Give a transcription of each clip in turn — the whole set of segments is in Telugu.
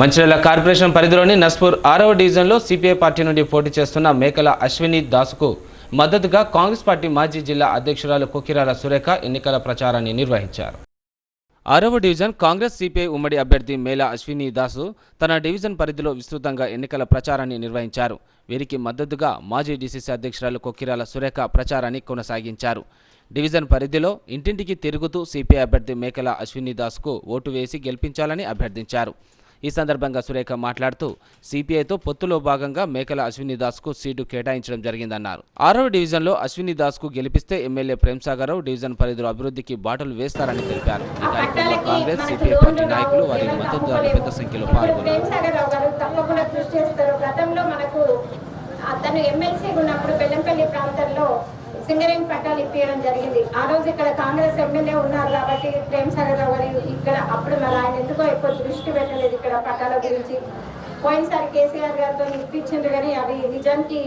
మంచిర్యాల కార్పొరేషన్ పరిధిలోని నస్పూర్ ఆరవ డివిజన్లో సిపిఐ పార్టీ నుండి పోటీ చేస్తున్న మేకల అశ్విని దాస్కు మద్దతుగా కాంగ్రెస్ పార్టీ మాజీ జిల్లా అధ్యక్షురాలు కొకిరాల సురేఖ ఎన్నికల ప్రచారాన్ని నిర్వహించారు. ఆరవ డివిజన్ కాంగ్రెస్ సిపిఐ ఉమ్మడి అభ్యర్థి మేళా అశ్విని దాసు తన డివిజన్ పరిధిలో విస్తృతంగా ఎన్నికల ప్రచారాన్ని నిర్వహించారు. వీరికి మద్దతుగా మాజీ డీసీసీ అధ్యక్షురాలు కొక్కిరాల సురేఖ ప్రచారాన్ని కొనసాగించారు. డివిజన్ పరిధిలో ఇంటింటికి తిరుగుతూ సిపిఐ అభ్యర్థి మేకల అశ్విని దాస్కు ఓటు వేసి గెలిపించాలని అభ్యర్థించారు. ఈ సందర్భంగా సురేఖ మాట్లాడుతూ సిపిఐతో పొత్తులో భాగంగా మేకల అశ్విని దాస్కు సీటు కేటాయించడం జరిగిందన్నారు. ఆరవ డివిజన్లో అశ్విని దాస్కు గెలిపిస్తే ఎమ్మెల్యే ప్రేమ్సాగరావు డివిజన్ పరిధిలో అభివృద్ధికి బాటలు వేస్తారని తెలిపారు. ఈ కార్యక్రమంలో కాంగ్రెస్ సిపిఐ పార్టీ నాయకులు వారి మద్దతుదారులు పెద్ద సంఖ్యలో పాల్గొన్నారు. అతను ఎమ్మెల్సీ ఉన్నప్పుడు బెల్లంపల్లి ప్రాంతంలో సింగరేణి పట్టాలు ఇప్పించడం జరిగింది. ఆ రోజు ఇక్కడ కాంగ్రెస్ ఎమ్మెల్యే ఉన్నారు కాబట్టి ప్రేమ్ సాగర్ రావు ఇక్కడ అప్పుడు మరి ఆయన ఎందుకో ఎక్కువ దృష్టి పెట్టలేదు ఇక్కడ పట్టాల గురించి. పోయినసారి కేసీఆర్ గారితో ఇప్పించింది కానీ అవి నిజానికి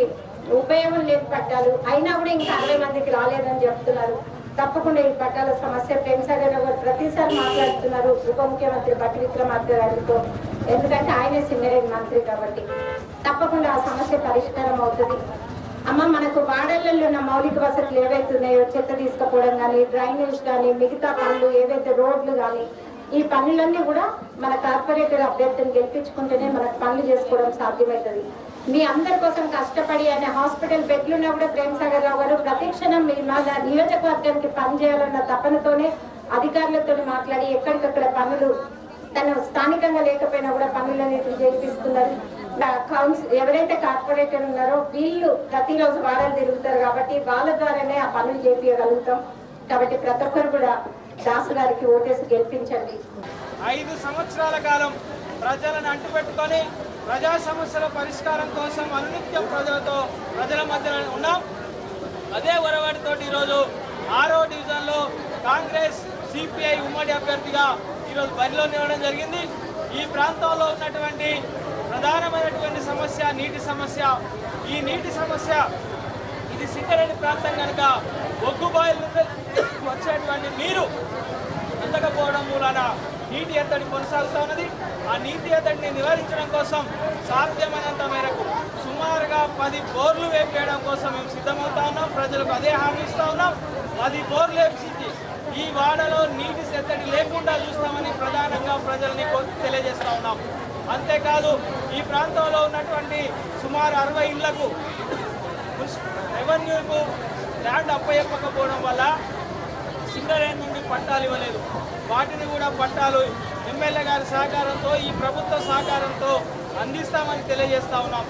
ఉపయోగం లేని పట్టాలు. అయినా కూడా ఇంకా అరవై మందికి రాలేదని చెప్తున్నారు. తప్పకుండా ఈ పట్టాల సమస్య ప్రేమ్ గారు ప్రతిసారి మాట్లాడుతున్నారు ఉప ముఖ్యమంత్రి బట్టి విక్రమార్క గారితో. ఎందుకంటే ఆయనే సింగరేణి మంత్రి కాబట్టి తప్పకుండా ఆ సమస్య పరిష్కారం అవుతుంది. అమ్మ మనకు వాడలలో ఉన్న మౌలిక వసతులు ఏవైతే ఉన్నాయో చెత్త తీసుకుపోవడం కానీ డ్రైనేజ్ కానీ మిగతా పనులు ఏవైతే రోడ్లు కానీ ఈ పనులన్నీ కూడా మన కార్పొరేటర్ అభ్యర్థిని గెలిపించుకుంటేనే మనకు పనులు చేసుకోవడం సాధ్యమవుతుంది. మీ అందరి కోసం కష్టపడి అనే హాస్పిటల్ బెడ్లున్నా కూడా ప్రేమ్ సాగర్ రావు గారు ప్రతిక్షణం మీ మా నియోజకవర్గానికి పని చేయాలన్న తపనతోనే అధికారులతో మాట్లాడి ఎక్కడికక్కడ పనులు తను స్థానికంగా లేకపోయినా కూడా పనులన్నిటిని చేపిస్తున్నారు ఎవరైతే కార్పొరేటర్ ఉన్నారో వీళ్ళు ప్రతిరోజు వారాలు తిరుగుతారు కాబట్టి వాళ్ళ ద్వారానే ఆ పనులు చేపించగలుగుతాం కాబట్టి ప్రతి ఒక్కరు కూడా దాసు గారికి ఓటేసి గెలిపించండి. ఐదు సంవత్సరాల కాలం ప్రజలను అంటుపెట్టుకొని ప్రజా సమస్యల పరిష్కారం కోసం అనునిత్యం ప్రజలతో ప్రజల మధ్య ఉన్నాం. అదే ఒరవాడితోటి ఈరోజు ఆరో డివిజన్లో కాంగ్రెస్ సిపిఐ ఉమ్మడి అభ్యర్థిగా ఈరోజు బరిలో నిలవడం జరిగింది. ఈ ప్రాంతంలో ఉన్నటువంటి ప్రధానమైనటువంటి సమస్య నీటి సమస్య. ఈ నీటి సమస్య ఇది సింగరేణి ప్రాంతం కనుక ఒగ్గుబాయిల నుండి వచ్చేటువంటి నీరు అందకపోవడం మూలాన నీటి ఎద్దడి కొనసాగుతూ ఉన్నది. ఆ నీటి ఎద్దడిని నివారించడం కోసం సాధ్యమైనంత మేరకు సుమారుగా పది బోర్లు వేపేయడం కోసం మేము సిద్ధమవుతా ఉన్నాం. ప్రజలకు అదే హామీ ఇస్తూ ఉన్నాం. పది బోర్లు వేపించి ఈ వాడలో నీటి ఎద్దడి లేకుండా చూస్తామని ప్రధానంగా ప్రజల్ని కో- తెలియజేస్తా ఉన్నాం. అంతేకాదు ఈ ప్రాంతంలో ఉన్నటువంటి సుమారు అరవై ఇళ్ళకు రెవెన్యూకు ల్యాండ్ అప్పయ్యకపోవడం వల్ల సింగరేణి నుండి పట్టాలు ఇవ్వలేదు. వాటిని కూడా పట్టాలు ఎమ్మెల్యే గారి సహకారంతో ఈ ప్రభుత్వ సహకారంతో అందిస్తామని తెలియజేస్తా ఉన్నాం.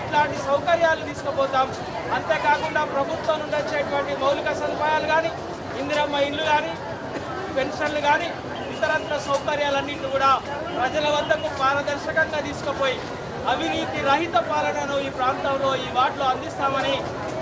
ఇట్లాంటి సౌకర్యాలు తీసుకుపోతాం. అంతేకాకుండా ప్రభుత్వం నుండి వచ్చేటువంటి మౌలిక సదుపాయాలు కానీ ఇందిరమ్మ ఇల్లు కానీ పెన్షన్లు కానీ ఇతరత్ర సౌకర్యాలన్నింటినీ కూడా ప్రజల వద్దకు పారదర్శకంగా తీసుకుపోయి అవినీతి రహిత పాలనను ఈ ప్రాంతంలో ఈ వార్డులో అందిస్తామని